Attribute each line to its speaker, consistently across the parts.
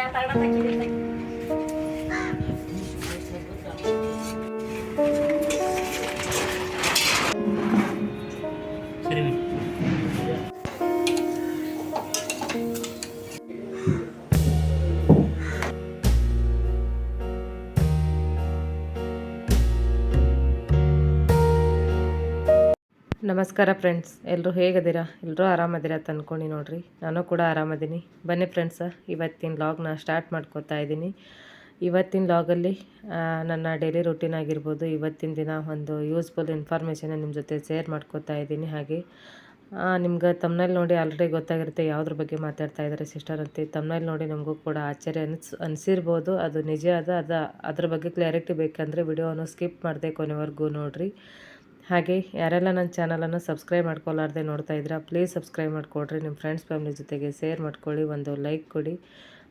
Speaker 1: kaya tayo na tagilid-tagilid.
Speaker 2: ನಮಸ್ಕಾರ friends ಎಲ್ಲರೂ ಹೇಗಿದ್ದೀರಾ? ಎಲ್ಲರೂ ಆರಾಮದಿರ ತಂದ್ಕೊಂಡು ನೋಡಿರಿ. ನಾನು ಕೂಡ ಆರಾಮದೀನಿ. ಬನ್ನಿ ಫ್ರೆಂಡ್ಸ, ಇವತ್ತಿನ ಲಾಗ್ನ ಸ್ಟಾರ್ಟ್ ಮಾಡ್ಕೋತಾ ಇದ್ದೀನಿ. ಇವತ್ತಿನ ಲಾಗಲ್ಲಿ ನನ್ನ ಡೈಲಿ ರುಟೀನ್ ಆಗಿರ್ಬೋದು, ಇವತ್ತಿನ ದಿನ ಒಂದು ಯೂಸ್ಫುಲ್ ಇನ್ಫಾರ್ಮೇಷನ್ ನಿಮ್ಮ ಜೊತೆ ಶೇರ್ ಮಾಡ್ಕೋತಾ ಇದ್ದೀನಿ ಹಾಗೆ. ನಿಮ್ಗೆ ತಮ್ಮನಲ್ಲಿ ನೋಡಿ ಆಲ್ರೆಡಿ ಗೊತ್ತಾಗಿರುತ್ತೆ ಯಾವುದ್ರ ಬಗ್ಗೆ ಮಾತಾಡ್ತಾ ಇದ್ದಾರೆ ಸಿಸ್ಟರ್ ಅಂತ. ತಮ್ಮನಲ್ಲಿ ನೋಡಿ ನಮಗೂ ಕೂಡ ಆಶ್ಚರ್ಯ ಅನಿಸ್, ಅನಿಸಿರ್ಬೋದು. ಅದು ನಿಜ ಅದ, ಅದು, ಅದ್ರ ಬಗ್ಗೆ ಕ್ಲಾರಿಟಿ ಬೇಕಂದರೆ ವಿಡಿಯೋವನ್ನು ಸ್ಕಿಪ್ ಮಾಡದೆ ಕೊನೆವರೆಗೂ ನೋಡಿರಿ. ಹಾಗೆ ಯಾರೆಲ್ಲ ನನ್ನ ಚಾನಲನ್ನು ಸಬ್ಸ್ಕ್ರೈಬ್ ಮಾಡ್ಕೊಲಾರ್ದೆ ನೋಡ್ತಾ ಇದ್ದೀರಾ ಪ್ಲೀಸ್ ಸಬ್ಸ್ಕ್ರೈಬ್ ಮಾಡಿಕೊಡ್ರಿ. ನಿಮ್ಮ ಫ್ರೆಂಡ್ಸ್ ಫ್ಯಾಮಿಲಿ ಜೊತೆಗೆ ಶೇರ್ ಮಾಡ್ಕೊಳ್ಳಿ, ಒಂದು ಲೈಕ್ ಕೊಡಿ.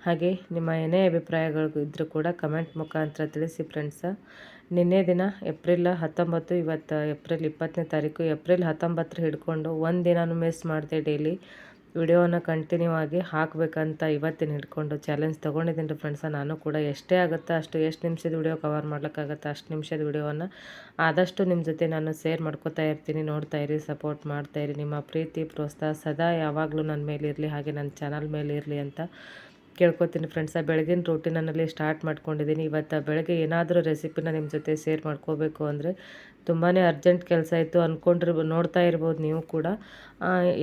Speaker 2: ಹಾಗೆ ನಿಮ್ಮ ಏನೇ ಅಭಿಪ್ರಾಯಗಳು ಇದ್ದರೂ ಕೂಡ ಕಮೆಂಟ್ ಮುಖಾಂತರ ತಿಳಿಸಿ ಫ್ರೆಂಡ್ಸ ನಿನ್ನೆ ದಿನ ಏಪ್ರಿಲ್ ಹತ್ತೊಂಬತ್ತು, ಇವತ್ತು ಏಪ್ರಿಲ್ ಇಪ್ಪತ್ತನೇ ತಾರೀಕು, ಏಪ್ರಿಲ್ ಹತ್ತೊಂಬತ್ತರ ಹಿಡ್ಕೊಂಡು ಒಂದು ದಿನನೂ ಮಿಸ್ ಮಾಡಿದೆ ಡೈಲಿ ವಿಡಿಯೋನ ಕಂಟಿನ್ಯೂ ಆಗಿ ಹಾಕಬೇಕಂತ ಇವತ್ತಿನ ಹಿಡ್ಕೊಂಡು ಚಾಲೆಂಜ್ ತೊಗೊಂಡಿದ್ದೀನಿ ಫ್ರೆಂಡ್ಸ ನಾನು ಕೂಡ ಎಷ್ಟೇ ಆಗುತ್ತೆ ಅಷ್ಟು ಎಷ್ಟು ನಿಮಿಷದ ವಿಡಿಯೋ ಕವರ್ ಮಾಡ್ಲಿಕ್ಕಾಗತ್ತೆ ಅಷ್ಟು ನಿಮಿಷದ ವಿಡಿಯೋವನ್ನು ಆದಷ್ಟು ನಿಮ್ಮ ಜೊತೆ ನಾನು ಶೇರ್ ಮಾಡ್ಕೋತಾ ಇರ್ತೀನಿ, ನೋಡ್ತಾ ಇರಿ ಸಪೋರ್ಟ್ ಮಾಡ್ತಾ ಇರಿ. ನಿಮ್ಮ ಪ್ರೀತಿ, ಪ್ರೋತ್ಸಾಹ ಸದಾ ಯಾವಾಗಲೂ ನನ್ನ ಮೇಲಿರಲಿ, ಹಾಗೆ ನನ್ನ ಚಾನಲ್ ಮೇಲಿರಲಿ ಅಂತ ಕೇಳ್ಕೊತೀನಿ ಫ್ರೆಂಡ್ಸ ಬೆಳಗಿನ ರೂಟೀನಲ್ಲಿ ಸ್ಟಾರ್ಟ್ ಮಾಡ್ಕೊಂಡಿದ್ದೀನಿ ಇವತ್ತು ಬೆಳಗ್ಗೆ ಏನಾದರೂ ರೆಸಿಪಿನ ನಿಮ್ಮ ಜೊತೆ ಶೇರ್ ಮಾಡ್ಕೋಬೇಕು ಅಂದರೆ ತುಂಬಾ ಅರ್ಜೆಂಟ್ ಕೆಲಸ ಇತ್ತು ಅಂದ್ಕೊಂಡ್ರಿ ನೋಡ್ತಾ ಇರ್ಬೋದು ನೀವು ಕೂಡ.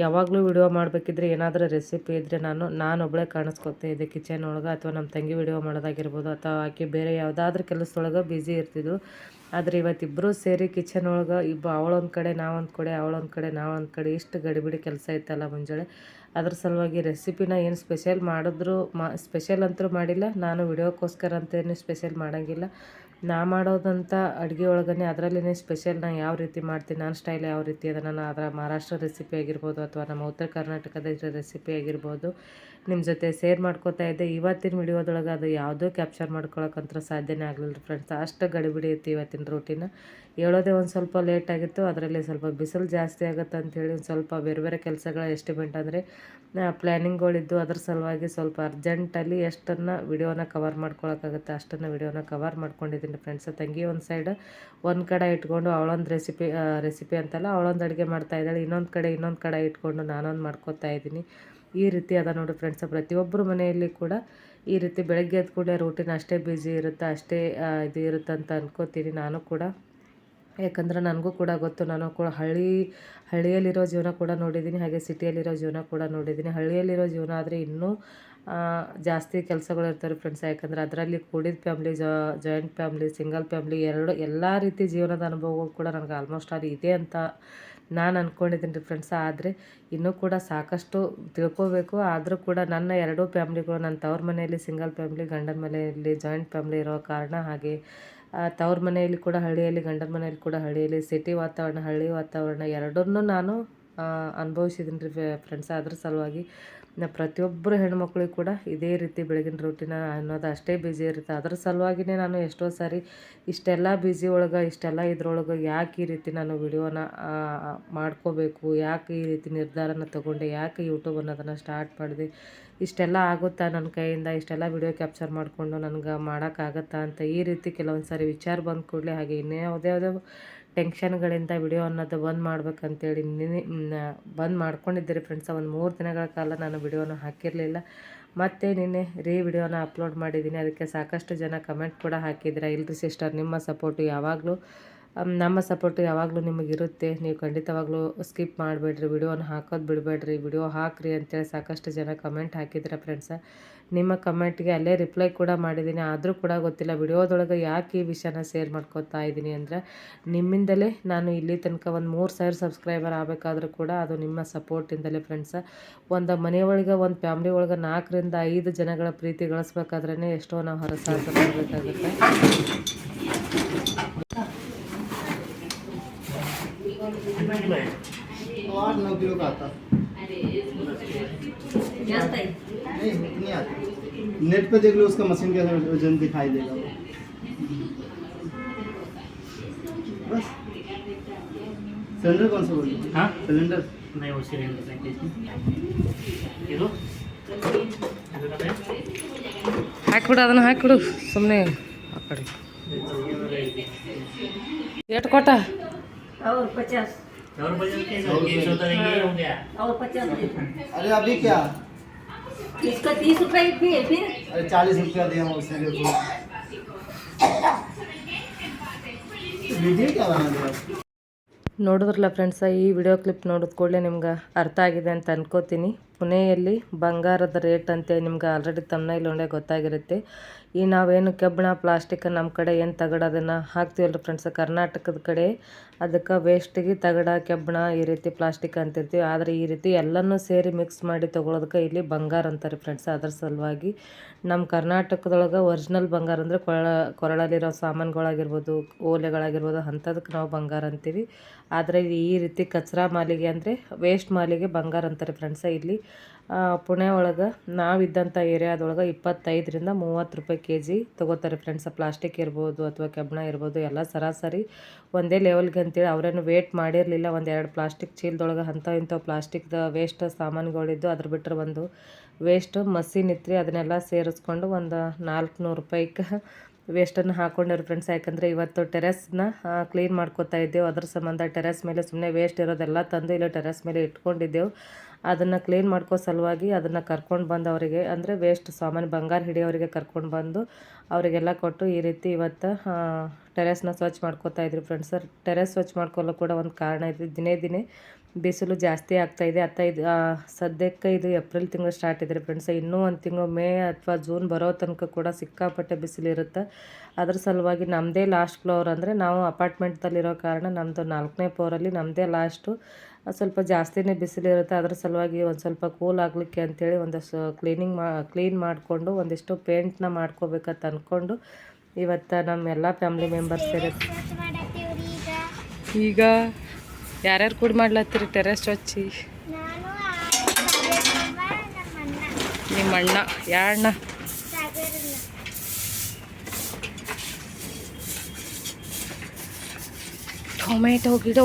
Speaker 2: ಯಾವಾಗಲೂ ವಿಡಿಯೋ ಮಾಡಬೇಕಿದ್ರೆ ಏನಾದರೂ ರೆಸಿಪಿ ಇದ್ದರೆ ನಾನು ನಾನು ಒಬ್ಬಳೇ ಕಾಣಿಸ್ಕೊತೆ ಇದೆ ಕಿಚನ್ ಒಳಗೆ ಅಥವಾ ನಮ್ಮ ತಂಗಿ ವಿಡಿಯೋ ಮಾಡೋದಾಗಿರ್ಬೋದು ಅಥವಾ ಆಕೆ ಬೇರೆ ಯಾವುದಾದ್ರೂ ಕೆಲಸದೊಳಗೆ ಬ್ಯುಸಿ ಇರ್ತಿದ್ರು ಆದರೆ ಇವತ್ತಿಬ್ಬರೂ ಸೇರಿ ಕಿಚನ್ ಒಳಗೆ ಇಬ್ಬ, ಅವಳೊಂದು ಕಡೆ, ನಾವೊಂದು ಕಡೆ, ಅವಳೊಂದು ಕಡೆ, ನಾವೊಂದು ಕಡೆ ಇಷ್ಟು ಗಡಿಬಿಡಿ ಕೆಲಸ ಇತ್ತಲ್ಲ ಮುಂಜಾನೆ ಅದ್ರ ಸಲುವಾಗಿ ರೆಸಿಪಿನ ಏನು ಸ್ಪೆಷಲ್ ಮಾಡಿದ್ರು ಮಾ ಸ್ಪೆಷಲ್ ಅಂತೂ ಮಾಡಿಲ್ಲ. ನಾನು ವಿಡಿಯೋಕ್ಕೋಸ್ಕರ ಅಂತೇನು ಸ್ಪೆಷಲ್ ಮಾಡೋಂಗಿಲ್ಲ. ನಾ ಮಾಡೋದಂಥ ಅಡುಗೆ ಒಳಗನೆ ಅದರಲ್ಲೇ ಸ್ಪೆಷಲ್ ನಾನು ಯಾವ ರೀತಿ ಮಾಡ್ತೀನಿ ನನ್ನ ಸ್ಟೈಲ್ ಯಾವ ರೀತಿ ಅದ ನಾನು ಅದರ ಮಹಾರಾಷ್ಟ್ರ ರೆಸಿಪಿ ಆಗಿರ್ಬೋದು ಅಥವಾ ನಮ್ಮ ಉತ್ತರ ಕರ್ನಾಟಕದ ರೆಸಿಪಿ ಆಗಿರ್ಬೋದು ನಿಮ್ಮ ಜೊತೆ ಶೇರ್ ಮಾಡ್ಕೋತಾ ಇದ್ದೆ. ಇವತ್ತಿನ ವಿಡಿಯೋದೊಳಗೆ ಅದು ಯಾವುದೂ ಕ್ಯಾಪ್ಚರ್ ಮಾಡ್ಕೊಳಕ್ಕಂತೂ ಸಾಧ್ಯನೇ ಆಗಲಿಲ್ಲ ಫ್ರೆಂಡ್ಸ್ ಅಷ್ಟು ಗಡಿಬಿಡಿ ಇತ್ತು ಇವತ್ತಿನ ರೂಟೀನ್ ಹೇಳೋದೇ ಒಂದು ಸ್ವಲ್ಪ ಲೇಟ್ ಆಗಿತ್ತು, ಅದರಲ್ಲಿ ಸ್ವಲ್ಪ ಬಿಸಿಲು ಜಾಸ್ತಿ ಆಗುತ್ತೆ ಅಂಥೇಳಿ ಒಂದು ಸ್ವಲ್ಪ ಬೇರೆ ಬೇರೆ ಕೆಲಸಗಳ ಎಸ್ಟಿಮೆಂಟ್ ಅಂದರೆ ಪ್ಲ್ಯಾನಿಂಗ್ಗಳಿದ್ದು ಅದ್ರ ಸಲುವಾಗಿ ಸ್ವಲ್ಪ ಅರ್ಜೆಂಟಲ್ಲಿ ಎಷ್ಟನ್ನು ವಿಡಿಯೋನ ಕವರ್ ಮಾಡ್ಕೊಳಕ್ಕಾಗುತ್ತೆ ಅಷ್ಟನ್ನು ವಿಡಿಯೋನ ಕವರ್ ಮಾಡ್ಕೊಂಡಿದ್ದೀನಿ ಫ್ರೆಂಡ್ಸ್ ತಂಗಿ ಒಂದು ಸೈಡ್ ಒಂದು ಕಡೆ ಇಟ್ಕೊಂಡು ಅವಳೊಂದು ರೆಸಿಪಿ ರೆಸಿಪಿ ಅಂತಲ್ಲ ಅವಳೊಂದು ಅಡುಗೆ ಮಾಡ್ತಾ ಇದ್ದಾಳೆ. ಇನ್ನೊಂದು ಕಡೆ ಇನ್ನೊಂದು ಕಡೆ ಇಟ್ಕೊಂಡು ನಾನೊಂದು ಮಾಡ್ಕೋತಾ ಇದ್ದೀನಿ. ಈ ರೀತಿ ಅದ ನೋಡಿ ಫ್ರೆಂಡ್ಸ್ ಪ್ರತಿಯೊಬ್ಬರು ಮನೆಯಲ್ಲಿ ಕೂಡ ಈ ರೀತಿ ಬೆಳಗ್ಗೆ ಎದ್ದು ಕೂಡಲೇ ರೂಟೀನ್ ಅಷ್ಟೇ ಬ್ಯುಸಿ ಇರುತ್ತೆ, ಅಷ್ಟೇ ಇದು ಇರುತ್ತೆ ಅಂತ ಅಂದ್ಕೋತೀನಿ ನಾನು ಕೂಡ. ಯಾಕಂದ್ರೆ ನನಗೂ ಕೂಡ ಗೊತ್ತು, ನಾನು ಕೂಡ ಹಳ್ಳಿ, ಹಳ್ಳಿಯಲ್ಲಿರೋ ಜೀವನ ಕೂಡ ನೋಡಿದ್ದೀನಿ, ಹಾಗೆ ಸಿಟಿಯಲ್ಲಿರೋ ಜೀವನ ಕೂಡ ನೋಡಿದ್ದೀನಿ. ಹಳ್ಳಿಯಲ್ಲಿರೋ ಜೀವನ ಆದರೆ ಇನ್ನೂ ಜಾಸ್ತಿ ಕೆಲಸಗಳು ರೀ ಫ್ರೆಂಡ್ಸ್ ಯಾಕಂದರೆ ಅದರಲ್ಲಿ ಕೂಡಿದ family joint family single family ಎರಡು ಎಲ್ಲ ರೀತಿ ಜೀವನದ ಅನುಭವಗಳು ಕೂಡ ನನಗೆ ಆಲ್ಮೋಸ್ಟ್ ಅದು ಇದೆ ಅಂತ ನಾನು ಅಂದ್ಕೊಂಡಿದ್ದೀನಿ ರೀ ಫ್ರೆಂಡ್ಸ್ ಆದರೆ ಇನ್ನೂ ಕೂಡ ಸಾಕಷ್ಟು ತಿಳ್ಕೋಬೇಕು. ಆದರೂ ಕೂಡ ನನ್ನ ಎರಡೂ ಫ್ಯಾಮ್ಲಿಗಳು ನನ್ನ ತವ್ರ ಮನೆಯಲ್ಲಿ ಸಿಂಗಲ್ ಫ್ಯಾಮ್ಲಿ ಗಂಡನ ಮನೆಯಲ್ಲಿ ಜಾಯಿಂಟ್ ಫ್ಯಾಮ್ಲಿ ಇರೋ ಕಾರಣ ಹಾಗೆ ತವ್ರ ಮನೆಯಲ್ಲಿ ಕೂಡ ಹಳ್ಳಿಯಲ್ಲಿ, ಗಂಡನ ಮನೆಯಲ್ಲಿ ಕೂಡ ಹಳ್ಳಿಯಲ್ಲಿ ಸಿಟಿ ವಾತಾವರಣ, ಹಳ್ಳಿ ವಾತಾವರಣ ಎರಡನ್ನೂ ನಾನು ಅನುಭವಿಸಿದ್ದೀನಿ ರೀ ಫ್ರೆಂಡ್ಸ್ ಅದ್ರ ಸಲುವಾಗಿ ನಾ ಪ್ರತಿಯೊಬ್ಬರು ಹೆಣ್ಮಕ್ಳಿಗೆ ಕೂಡ ಇದೇ ರೀತಿ ಬೆಳಗಿನ ರೊಟ್ಟಿನ ಅನ್ನೋದು ಅಷ್ಟೇ ಬ್ಯುಸಿ ಇರುತ್ತೆ. ಅದ್ರ ಸಲುವಾಗಿನೇ ನಾನು ಎಷ್ಟೋ ಸಾರಿ ಇಷ್ಟೆಲ್ಲ ಬ್ಯುಸಿ ಒಳಗೆ, ಇಷ್ಟೆಲ್ಲ ಇದ್ರೊಳಗೆ ಯಾಕೆ ಈ ರೀತಿ ನಾನು ವಿಡಿಯೋನ ಮಾಡ್ಕೋಬೇಕು, ಯಾಕೆ ಈ ರೀತಿ ನಿರ್ಧಾರನ ತೊಗೊಂಡೆ, ಯಾಕೆ ಯೂಟ್ಯೂಬ್ ಅನ್ನೋದನ್ನು ಸ್ಟಾರ್ಟ್ ಮಾಡಿದೆ, ಇಷ್ಟೆಲ್ಲ ಆಗುತ್ತಾ ನನ್ನ ಕೈಯಿಂದ, ಇಷ್ಟೆಲ್ಲ ವಿಡಿಯೋ ಕ್ಯಾಪ್ಚರ್ ಮಾಡಿಕೊಂಡು ನನಗೆ ಮಾಡೋಕ್ಕಾಗತ್ತಾ ಅಂತ ಈ ರೀತಿ ಕೆಲವೊಂದು ಸಾರಿ ವಿಚಾರ ಬಂದ ಕೂಡಲೇ ಹಾಗೆ ಇನ್ನೇ ಯಾವುದೋ ಟೆನ್ಷನ್ಗಳಿಂದ ವಿಡಿಯೋ ಅನ್ನೋದು ಬಂದ್ ಮಾಡ್ಬೇಕಂತೇಳಿ ನಿನ್ನೆ ಬಂದ್ ಮಾಡ್ಕೊಂಡಿದ್ದೀರಿ ಫ್ರೆಂಡ್ಸ್ ಒಂದು ಮೂರು ದಿನಗಳ ಕಾಲ ನಾನು ವಿಡಿಯೋನ ಹಾಕಿರಲಿಲ್ಲ. ಮತ್ತು ನಿನ್ನೆ ರೀ ವಿಡಿಯೋನ ಅಪ್ಲೋಡ್ ಮಾಡಿದ್ದೀನಿ. ಅದಕ್ಕೆ ಸಾಕಷ್ಟು ಜನ ಕಮೆಂಟ್ ಕೂಡ ಹಾಕಿದ್ದೀರಾ ಇಲ್ರಿ ಸಿಸ್ಟರ್ ನಿಮ್ಮ ಸಪೋರ್ಟು ಯಾವಾಗಲೂ ನಮ್ಮ ಸಪೋರ್ಟ್ ಯಾವಾಗಲೂ ನಿಮಗಿರುತ್ತೆ ನೀವು ಖಂಡಿತವಾಗ್ಲೂ ಸ್ಕಿಪ್ ಮಾಡಬೇಡ್ರಿ, ವಿಡಿಯೋನ ಹಾಕೋದು ಬಿಡಬೇಡ್ರಿ. ವಿಡಿಯೋ ಹಾಕ್ರಿ ಅಂತೇಳಿ ಸಾಕಷ್ಟು ಜನ ಕಮೆಂಟ್ ಹಾಕಿದ್ರೆ ಫ್ರೆಂಡ್ಸ ನಿಮ್ಮ ಕಮೆಂಟ್ಗೆ ಅಲ್ಲೇ ರಿಪ್ಲೈ ಕೂಡ ಮಾಡಿದ್ದೀನಿ ಆದರೂ ಕೂಡ ಗೊತ್ತಿಲ್ಲ ವಿಡಿಯೋದೊಳಗೆ ಯಾಕೆ ಈ ವಿಷಯನ ಶೇರ್ ಮಾಡ್ಕೋತಾ ಇದ್ದೀನಿ ಅಂದರೆ, ನಿಮ್ಮಿಂದಲೇ ನಾನು ಇಲ್ಲಿ ತನಕ ಒಂದು ಮೂರು ಸಾವಿರ ಸಬ್ಸ್ಕ್ರೈಬರ್ ಆಗಬೇಕಾದ್ರೂ ಕೂಡ ಅದು ನಿಮ್ಮ ಸಪೋರ್ಟಿಂದಲೇ ಫ್ರೆಂಡ್ಸ ಒಂದು ಮನೆಯೊಳಗೆ, ಒಂದು ಫ್ಯಾಮ್ಲಿ ಒಳಗೆ ನಾಲ್ಕರಿಂದ ಐದು ಜನಗಳ ಪ್ರೀತಿ ಗಳಿಸ್ಬೇಕಾದ್ರೇ ಎಷ್ಟೋ ನಾವು कितना किलो है।
Speaker 3: आठ नौ किलो का आता। नहीं नहीं आती। नेट पे देख लो उसका मशीन का वज़न दिखाई देगा। बस। सिलेंडर कौन सा बोल रहे
Speaker 1: हाँ?
Speaker 3: सिलेंडर
Speaker 1: नहीं वो सिलेंडर ये लो। हाँ
Speaker 2: उड़ा देना हैक उड़ो। सामने। आकड़े रेट कोटा?
Speaker 1: और पचास।
Speaker 3: अरे अभी क्या
Speaker 1: इसका तीस रुपए भी है फिर
Speaker 3: अरे चालीस रुपया दिया मैं उसने देखो वीडियो क्या बना दिया
Speaker 2: ನೋಡಿದ್ರಲ್ಲ ಫ್ರೆಂಡ್ಸ ಈ ವಿಡಿಯೋ ಕ್ಲಿಪ್ ನೋಡಿದ ಕೂಡಲೇ ನಿಮ್ಗೆ ಅರ್ಥ ಆಗಿದೆ ಅಂತ ಅನ್ಕೋತೀನಿ ಪುಣೆಯಲ್ಲಿ ಬಂಗಾರದ ರೇಟ್ ಅಂತೇಳಿ ನಿಮ್ಗೆ ಆಲ್ರೆಡಿ ತಮ್ಮನೇಲಿ ಒಂದೇ ಗೊತ್ತಾಗಿರುತ್ತೆ ಈ ನಾವೇನು ಕಬ್ಬಿಣ, ಪ್ಲಾಸ್ಟಿಕ್ ನಮ್ಮ ಕಡೆ ಏನು ತಗಡ ಅದನ್ನು ಹಾಕ್ತೀವಲ್ಲ ಫ್ರೆಂಡ್ಸ್ ಕರ್ನಾಟಕದ ಕಡೆ ಅದಕ್ಕೆ ವೇಸ್ಟಿಗೆ ತಗಡ, ಕೆಬ್ಬಣ ಈ ರೀತಿ ಪ್ಲಾಸ್ಟಿಕ್ ಅಂತಿರ್ತೀವಿ. ಆದರೆ ಈ ರೀತಿ ಎಲ್ಲನೂ ಸೇರಿ ಮಿಕ್ಸ್ ಮಾಡಿ ತೊಗೊಳೋದಕ್ಕೆ ಇಲ್ಲಿ ಬಂಗಾರ ಅಂತಾರೆ ಫ್ರೆಂಡ್ಸ್ ಅದರ ಸಲುವಾಗಿ ನಮ್ಮ ಕರ್ನಾಟಕದೊಳಗೆ ಒರಿಜಿನಲ್ ಬಂಗಾರ ಅಂದರೆ ಕೊರಳ ಕೊರಳಲ್ಲಿರೋ ಸಾಮಾನುಗಳಾಗಿರ್ಬೋದು, ಓಲೆಗಳಾಗಿರ್ಬೋದು ಅಂಥದಕ್ಕೆ ನಾವು ಬಂಗಾರ ಅಂತೀವಿ. ಆದರೆ ಈ ರೀತಿ ಕಚ್ರಾ ಮಾಲಿಗೆ ಅಂದರೆ ವೇಸ್ಟ್ ಮಾಲಿಗೆ ಬಂಗಾರ ಅಂತಾರೆ ಫ್ರೆಂಡ್ಸ ಇಲ್ಲಿ ಪುಣೆ ಒಳಗೆ ನಾವಿದ್ದಂಥ ಏರಿಯಾದೊಳಗೆ ಇಪ್ಪತ್ತೈದರಿಂದ ಮೂವತ್ತು ರೂಪಾಯಿ ಕೆ ಜಿ ತೊಗೋತಾರೆ ಫ್ರೆಂಡ್ಸ್ ಪ್ಲಾಸ್ಟಿಕ್ ಇರ್ಬೋದು ಅಥವಾ ಕಬ್ಬಣ ಇರ್ಬೋದು, ಎಲ್ಲ ಸರಾಸರಿ ಒಂದೇ ಲೆವೆಲ್ಗೆ ಅಂತೇಳಿ ಅವರೇನು ವೇಟ್ ಮಾಡಿರಲಿಲ್ಲ. ಒಂದು ಎರಡು ಪ್ಲಾಸ್ಟಿಕ್ ಚೀಲದೊಳಗೆ ಅಂಥ ಇಂಥ ಪ್ಲಾಸ್ಟಿಕ್ದ ವೇಸ್ಟ್ ಸಾಮಾನುಗಳಿದ್ದು ಅದ್ರ ಬಿಟ್ಟರೆ ಒಂದು ವೇಸ್ಟ್ ಮಸೀನ್ ಇತ್ತು ಅದನ್ನೆಲ್ಲ ಸೇರಿಸ್ಕೊಂಡು ಒಂದು ನಾಲ್ಕುನೂರು ರೂಪಾಯಿಗೆ ವೇಸ್ಟನ್ನು ಹಾಕ್ಕೊಂಡಿರು ಫ್ರೆಂಡ್ಸ್ ಯಾಕಂದರೆ ಇವತ್ತು ಟೆರೆಸ್ನ ಕ್ಲೀನ್ ಮಾಡ್ಕೋತಾ ಇದ್ದೆವು. ಅದ್ರ ಸಂಬಂಧ ಟೆರೆಸ್ ಮೇಲೆ ಸುಮ್ಮನೆ ವೇಸ್ಟ್ ಇರೋದೆಲ್ಲ ತಂದು ಇಲ್ಲ ಟೆರೆಸ್ ಮೇಲೆ ಇಟ್ಕೊಂಡಿದ್ದೆವು. ಅದನ್ನು ಕ್ಲೀನ್ ಮಾಡ್ಕೋ ಸಲುವಾಗಿ ಅದನ್ನು ಕರ್ಕೊಂಡು ಬಂದು ಅವರಿಗೆ, ಅಂದರೆ ವೇಸ್ಟ್ ಸಾಮಾನು ಬಂಗಾರ ಹಿಡಿಯೋರಿಗೆ ಕರ್ಕೊಂಡು ಬಂದು ಅವರಿಗೆಲ್ಲ ಕೊಟ್ಟು ಈ ರೀತಿ ಇವತ್ತು ಟೆರೆಸ್ನ ಸ್ವಚ್ಛ ಮಾಡ್ಕೋತಾ ಇದ್ರು ಫ್ರೆಂಡ್ಸ್ ಟೆರೆಸ್ ಸ್ವಚ್ಛ ಮಾಡ್ಕೊಳ್ಳೋ ಕೂಡ ಒಂದು ಕಾರಣ ಇದೆ. ದಿನೇ ದಿನೇ ಬಿಸಿಲು ಜಾಸ್ತಿ ಆಗ್ತಾ ಇದೆ. ಅತ್ತ ಇದು ಸದ್ಯಕ್ಕೆ ಇದು ಏಪ್ರಿಲ್ ತಿಂಗಳು ಸ್ಟಾರ್ಟ್ ಇದೆ ಫ್ರೆಂಡ್ಸ್ ಇನ್ನೂ ಒಂದು ತಿಂಗಳು, ಮೇ ಅಥವಾ ಜೂನ್ ಬರೋ ತನಕ ಕೂಡ ಸಿಕ್ಕಾಪಟ್ಟೆ ಬಿಸಿಲಿರುತ್ತೆ ಅದ್ರ ಸಲುವಾಗಿ ನಮ್ಮದೇ ಲಾಸ್ಟ್ ಫ್ಲೋರ್ ಅಂದರೆ ನಾವು ಅಪಾರ್ಟ್ಮೆಂಟ್ದಲ್ಲಿರೋ ಕಾರಣ ನಮ್ಮದು ನಾಲ್ಕನೇ ಫ್ಲೋರಲ್ಲಿ ನಮ್ಮದೇ ಲಾಸ್ಟು ಸ್ವಲ್ಪ ಜಾಸ್ತಿನೇ ಬಿಸಿಲಿರುತ್ತೆ ಅದ್ರ ಸಲುವಾಗಿ ಒಂದು ಸ್ವಲ್ಪ ಕೂಲ್ ಆಗಲಿಕ್ಕೆ ಅಂತೇಳಿ ಒಂದಷ್ಟು ಕ್ಲೀನಿಂಗ್ ಮಾ ಕ್ಲೀನ್ ಮಾಡಿಕೊಂಡು ಒಂದಿಷ್ಟು ಪೇಂಟ್ನ ಮಾಡ್ಕೋಬೇಕಂತ ಅಂದ್ಕೊಂಡು ಇವತ್ತು ನಮ್ಮ ಎಲ್ಲ ಫ್ಯಾಮ್ಲಿ ಮೆಂಬರ್ಸ್ ಇರುತ್ತೆ ಈಗ ಯಾರ್ಯಾರು ಕೂಡ ಮಾಡ್ಲತ್ತೀರಿ ಟೆರೆಸ್
Speaker 4: ಹಚ್ಚಿ ನಮ್ಮ ಅಣ್ಣ.
Speaker 2: ಯಾರಣ್ಣ? ಟೊಮೆಟೊ ಗಿಡ.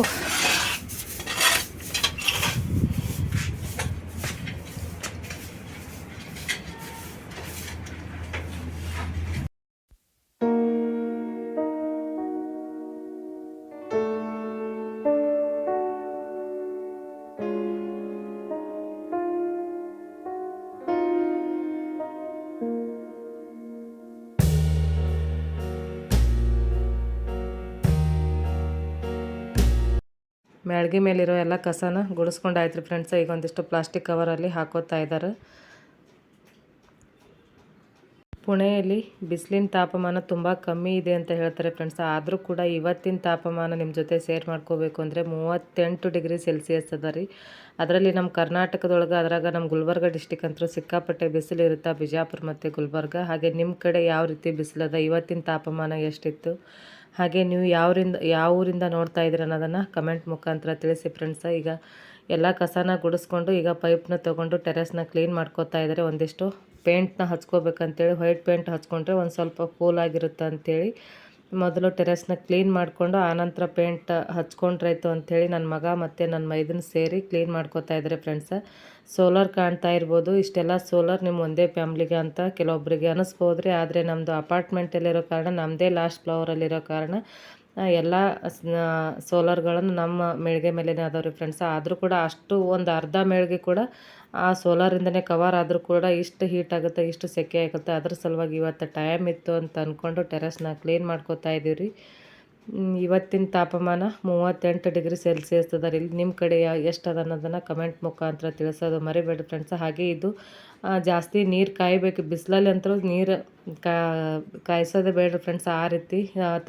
Speaker 2: ಮ್ಯಾಳ್ಗೆ ಮೇಲಿರೋ ಎಲ್ಲ ಕಸನ ಗುಡಿಸ್ಕೊಂಡಾಯ್ತು ರೀ ಫ್ರೆಂಡ್ಸ್ ಈಗ ಒಂದಿಷ್ಟು ಪ್ಲಾಸ್ಟಿಕ್ ಕವರಲ್ಲಿ ಹಾಕೋತಾ ಇದ್ದಾರೆ ಪುಣೆಯಲ್ಲಿ ಬಿಸಿಲಿನ ತಾಪಮಾನ ತುಂಬ ಕಮ್ಮಿ ಇದೆ ಅಂತ ಹೇಳ್ತಾರೆ ಫ್ರೆಂಡ್ಸ್ ಆದರೂ ಕೂಡ ಇವತ್ತಿನ ತಾಪಮಾನ ನಿಮ್ಮ ಜೊತೆ ಸೇರ್ ಮಾಡ್ಕೋಬೇಕು ಅಂದರೆ ಮೂವತ್ತೆಂಟು ಡಿಗ್ರಿ ಸೆಲ್ಸಿಯಸ್ ಅದ ರೀ. ಅದರಲ್ಲಿ ನಮ್ಮ ಕರ್ನಾಟಕದೊಳಗೆ, ಅದ್ರಾಗ ನಮ್ಮ ಗುಲ್ಬರ್ಗ ಡಿಸ್ಟಿಕ್ ಅಂತೂ ಸಿಕ್ಕಾಪಟ್ಟೆ ಬಿಸಿಲು ಇರುತ್ತೆ ಬಿಜಾಪುರ ಮತ್ತು ಗುಲ್ಬರ್ಗ. ಹಾಗೆ ನಿಮ್ಮ ಕಡೆ ಯಾವ ರೀತಿ ಬಿಸಿಲದ ಇವತ್ತಿನ ತಾಪಮಾನ ಎಷ್ಟಿತ್ತು? ಹಾಗೆ ನೀವು ಯಾವರಿಂದ, ಯಾವ ಊರಿಂದ ನೋಡ್ತಾ ಇದ್ದೀರ ಅನ್ನೋದನ್ನು ಕಮೆಂಟ್ ಮುಖಾಂತರ ತಿಳಿಸಿ ಫ್ರೆಂಡ್ಸ ಈಗ ಎಲ್ಲ ಕಸನ ಗುಡಿಸ್ಕೊಂಡು ಈಗ ಪೈಪ್ನ ತೊಗೊಂಡು ಟೆರೆಸ್ನ ಕ್ಲೀನ್ ಮಾಡ್ಕೋತಾ ಇದ್ದಾರೆ. ಒಂದಿಷ್ಟು ಪೇಂಟ್ನ ಹಚ್ಕೋಬೇಕಂತೇಳಿ, ವೈಟ್ ಪೇಂಟ್ ಹಚ್ಕೊಂಡ್ರೆ ಒಂದು ಸ್ವಲ್ಪ ಕೂಲ್ ಆಗಿರುತ್ತೆ ಅಂತೇಳಿ ಮೊದಲು ಟೆರೆಸ್ನ ಕ್ಲೀನ್ ಮಾಡಿಕೊಂಡು, ಆನಂತರ ಪೇಂಟ್ ಹಚ್ಕೊಂಡ್ರಾಯ್ತು ಅಂಥೇಳಿ ನನ್ನ ಮಗ ಮತ್ತು ನನ್ನ ಮೈದನ್ ಸೇರಿ ಕ್ಲೀನ್ ಮಾಡ್ಕೋತಾ ಇದ್ದಾರೆ ಫ್ರೆಂಡ್ಸ ಸೋಲಾರ್ ಕಾಣ್ತಾ ಇರ್ಬೋದು. ಇಷ್ಟೆಲ್ಲ ಸೋಲಾರ್ ನಿಮ್ಮ ಒಂದೇ ಫ್ಯಾಮ್ಲಿಗೆ ಅಂತ ಕೆಲವೊಬ್ಬರಿಗೆ ಅನಿಸ್ಬೋದ್ರಿ. ಆದರೆ ನಮ್ಮದು ಅಪಾರ್ಟ್ಮೆಂಟಲ್ಲಿರೋ ಕಾರಣ ನಮ್ಮದೇ ಲಾಸ್ಟ್ ಫ್ಲೋರಲ್ಲಿರೋ ಕಾರಣ ಎಲ್ಲ ಸೋಲಾರ್ಗಳನ್ನು ನಮ್ಮ ಮೇಳಿಗೆ ಮೇಲೇ ಅದಾವೆ ರೀ ಫ್ರೆಂಡ್ಸ್ ಆದರೂ ಕೂಡ ಅಷ್ಟು ಒಂದು ಅರ್ಧ ಮೇಳಿಗೆ ಕೂಡ ಆ ಸೋಲಾರಿಂದನೇ ಕವರ್ ಆದರೂ ಕೂಡ ಇಷ್ಟು ಹೀಟ್ ಆಗುತ್ತೆ, ಇಷ್ಟು ಸೆಕೆ ಆಗುತ್ತೆ. ಅದ್ರ ಸಲುವಾಗಿ ಇವತ್ತು ಟೈಮ್ ಇತ್ತು ಅಂತ ಅಂದ್ಕೊಂಡು ಟೆರೆಸ್ನ ಕ್ಲೀನ್ ಮಾಡ್ಕೋತಾ ಇದ್ದೀವಿ ರೀ ಇವತ್ತಿನ ತಾಪಮಾನ ಮೂವತ್ತೆಂಟು ಡಿಗ್ರಿ ಸೆಲ್ಸಿಯಸ್ ಅದ ಇಲ್ಲಿ ನಿಮ್ಮ ಕಡೆ ಎಷ್ಟು ಅನ್ನೋದನ್ನು ಕಮೆಂಟ್ ಮುಖಾಂತರ ತಿಳಿಸೋದು ಮರಿಬೇಡಿ ಫ್ರೆಂಡ್ಸ್. ಹಾಗೆ ಇದು ಜಾಸ್ತಿ ನೀರು ಕಾಯಬೇಕು. ಬಿಸಿಲಲ್ಲಿ ಅಂತೂ ನೀರು ಕಾಯಿಸೋದೇ ಬೇಡ ಫ್ರೆಂಡ್ಸ್. ಆ ರೀತಿ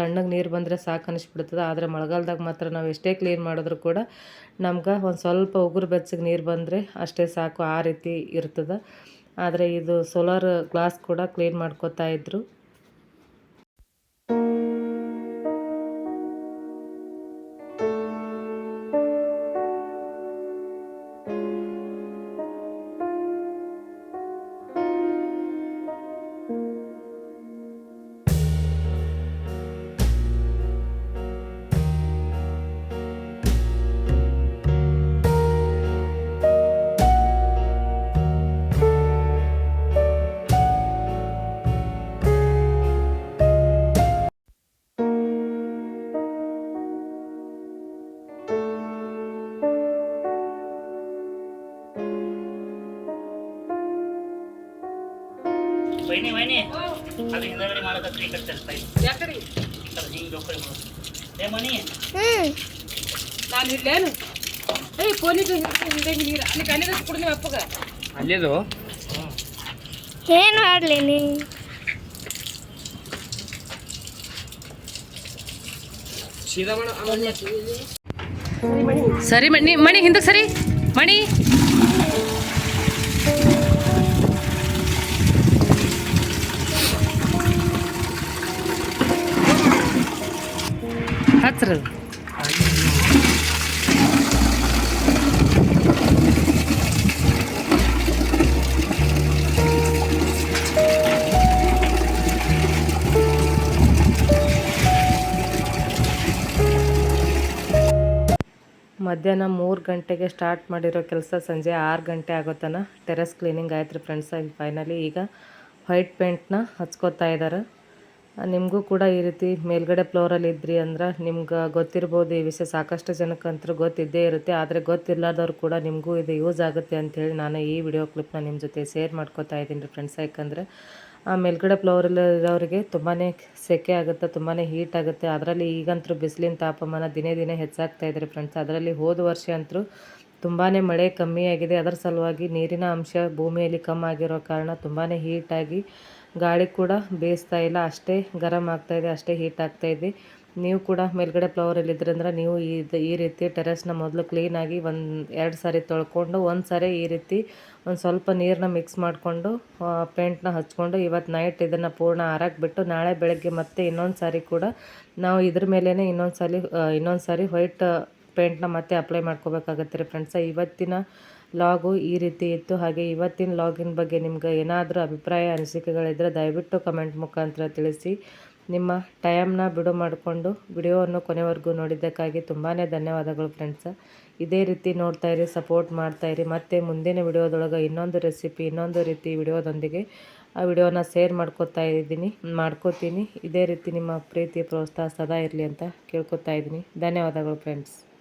Speaker 2: ತಣ್ಣಗೆ ನೀರು ಬಂದರೆ ಸಾಕು ಅನಿಸ್ಬಿಡ್ತದೆ. ಆದರೆ ಮಳೆಗಾಲದಾಗ ಮಾತ್ರ ನಾವು ಎಷ್ಟೇ ಕ್ಲೀನ್ ಮಾಡಿದ್ರು ಕೂಡ ನಮ್ಗೆ ಒಂದು ಸ್ವಲ್ಪ ಉಗುರು ಬೆಚ್ಚಗೆ ನೀರು ಬಂದರೆ ಅಷ್ಟೇ ಸಾಕು. ಆ ರೀತಿ ಇರ್ತದೆ. ಆದರೆ ಇದು ಸೋಲಾರ್ ಗ್ಲಾಸ್ ಕೂಡ ಕ್ಲೀನ್ ಮಾಡ್ಕೋತಾ ಇದ್ರು.
Speaker 5: ಹಿಂಗೆ ಜೋಕಳಿ ಮಾಡೋದು. ಏ ಮನಿ.
Speaker 4: ಹ್ಮ್.
Speaker 2: ನಾನು ಇಲ್ಲೇನು ಏಯ್ ಫೋನಿಗೆ ಹಿಂದೆ ನೀರು ಅಲ್ಲಿ ಕಣ್ಣಿಗೆ ಕೊಡು ನಿಮ್ಮ ಅಪ್ಪಗ.
Speaker 5: ಅಲ್ಲಿದು?
Speaker 4: ಏನ್ ಮಾಡ್ಲಿ ನೀ
Speaker 2: ಸರಿ ಮಣಿ ಮಣಿ ಹಿಂದಕ್ಕೆ ಸರಿ. ಮಣಿ. ಹಚ್ರ ಮಧ್ಯಾಹ್ನ ಮೂರು ಗಂಟೆಗೆ ಸ್ಟಾರ್ಟ್ ಮಾಡಿರೋ ಕೆಲಸ ಸಂಜೆ ಆರು ಗಂಟೆ ಆಗೋತನ ಟೆರೆಸ್ ಕ್ಲೀನಿಂಗ್ ಆಯ್ತು ರೀ ಫ್ರೆಂಡ್ಸ್ ಫೈನಲಿ ಈಗ ವೈಟ್ ಪೇಂಟ್ನ ಹಚ್ಕೋತಾ ಇದ್ದಾರೆ ನಿಮಗೂ ಕೂಡ ಈ ರೀತಿ ಮೇಲ್ಗಡೆ ಫ್ಲೋರಲ್ಲಿ ಇದ್ರಿ ಅಂದ್ರೆ ನಿಮ್ಗೆ ಗೊತ್ತಿರ್ಬೋದು ಈ ವಿಷಯ ಸಾಕಷ್ಟು ಜನಕ್ಕಂತೂ ಗೊತ್ತಿದ್ದೇ ಇರುತ್ತೆ. ಆದರೆ ಗೊತ್ತಿಲ್ಲದವ್ರು ಕೂಡ ನಿಮಗೂ ಇದು ಯೂಸ್ ಆಗುತ್ತೆ ಅಂಥೇಳಿ ನಾನು ಈ ವಿಡಿಯೋ ಕ್ಲಿಪ್ನ ನಿಮ್ಮ ಜೊತೆ ಶೇರ್ ಮಾಡ್ಕೋತಾ ಇದ್ದೀನಿ ರೀ ಫ್ರೆಂಡ್ಸ್ ಯಾಕಂದರೆ, ಆ ಮೇಲ್ಗಡೆ ಫ್ಲೋರಲ್ಲಿರೋರಿಗೆ ತುಂಬಾ ಸೆಕೆ ಆಗುತ್ತೆ ತುಂಬಾ ಹೀಟ್ ಆಗುತ್ತೆ. ಅದರಲ್ಲಿ ಈಗಂತೂ ಬಿಸಿಲಿನ ತಾಪಮಾನ ದಿನೇ ದಿನೇ ಹೆಚ್ಚಾಗ್ತಾ ಇದೆ ಫ್ರೆಂಡ್ಸ್ ಅದರಲ್ಲಿ ಹೋದ ವರ್ಷ ಅಂತೂ ತುಂಬಾ ಮಳೆ ಕಮ್ಮಿ ಆಗಿದೆ. ಅದರ ಸಲುವಾಗಿ ನೀರಿನ ಅಂಶ ಭೂಮಿಯಲ್ಲಿ ಕಮ್ಮಿ ಆಗಿರೋ ಕಾರಣ ತುಂಬಾ ಹೀಟಾಗಿ ಗಾಳಿ ಕೂಡ ಬೇಯಿಸ್ತಾ ಇಲ್ಲ. ಅಷ್ಟೇ ಗರಮ್ ಆಗ್ತಾ ಇದೆ, ಅಷ್ಟೇ ಹೀಟ್ ಆಗ್ತಾ ಇದೆ. ನೀವು ಕೂಡ ಮೇಲ್ಗಡೆ ಫ್ಲವರಲ್ಲಿ ಇದ್ರಂದ್ರೆ ನೀವು ಇದು ಈ ರೀತಿ ಟೆರೆಸ್ನ ಮೊದಲು ಕ್ಲೀನಾಗಿ ಒಂದು ಎರಡು ಸಾರಿ ತೊಳ್ಕೊಂಡು, ಒಂದು ಸಾರಿ ಈ ರೀತಿ ಒಂದು ಸ್ವಲ್ಪ ನೀರನ್ನ ಮಿಕ್ಸ್ ಮಾಡಿಕೊಂಡು ಪೇಂಟ್ನ ಹಚ್ಕೊಂಡು ಇವತ್ತು ನೈಟ್ ಇದನ್ನು ಪೂರ್ಣ ಆರಕ್ಕೆ ಬಿಟ್ಟು ನಾಳೆ ಬೆಳಗ್ಗೆ ಮತ್ತೆ ಇನ್ನೊಂದು ಸಾರಿ ಕೂಡ ನಾವು ಇದ್ರ ಮೇಲೇ ಇನ್ನೊಂದು ಸಾರಿ ಇನ್ನೊಂದು ಸಾರಿ ವೈಟ್ ಪೇಂಟ್ನ ಮತ್ತೆ ಅಪ್ಲೈ ಮಾಡ್ಕೋಬೇಕಾಗತ್ತೆ ರೀ ಫ್ರೆಂಡ್ಸ ಇವತ್ತಿನ ಲಾಗು ಈ ರೀತಿ ಇತ್ತು. ಹಾಗೆ ಇವತ್ತಿನ ಲಾಗಿನ ಬಗ್ಗೆ ನಿಮ್ಗೆ ಏನಾದರೂ ಅಭಿಪ್ರಾಯ ಅನಿಸಿಕೆಗಳಿದ್ದರೆ ದಯವಿಟ್ಟು ಕಮೆಂಟ್ ಮುಖಾಂತರ ತಿಳಿಸಿ. ನಿಮ್ಮ ಟೈಮ್ನ ಬಿಡು ಮಾಡಿಕೊಂಡು ವಿಡಿಯೋವನ್ನು ಕೊನೆವರೆಗೂ ನೋಡಿದ್ದಕ್ಕಾಗಿ ತುಂಬಾ ಧನ್ಯವಾದಗಳು ಫ್ರೆಂಡ್ಸ. ಇದೇ ರೀತಿ ನೋಡ್ತಾ ಇರಿ, ಸಪೋರ್ಟ್ ಮಾಡ್ತಾ ಇರಿ. ಮತ್ತು ಮುಂದಿನ ವಿಡಿಯೋದೊಳಗೆ ಇನ್ನೊಂದು ರೆಸಿಪಿ, ಇನ್ನೊಂದು ರೀತಿ ವಿಡಿಯೋದೊಂದಿಗೆ ಆ ವಿಡಿಯೋನ ಶೇರ್ ಮಾಡ್ಕೋತಾ ಇದ್ದೀನಿ, ಮಾಡ್ಕೋತೀನಿ. ಇದೇ ರೀತಿ ನಿಮ್ಮ ಪ್ರೀತಿ, ಪ್ರೋತ್ಸಾಹ ಸದಾ ಇರಲಿ ಅಂತ ಕೇಳ್ಕೊತಾ ಇದ್ದೀನಿ. ಧನ್ಯವಾದಗಳು ಫ್ರೆಂಡ್ಸ್.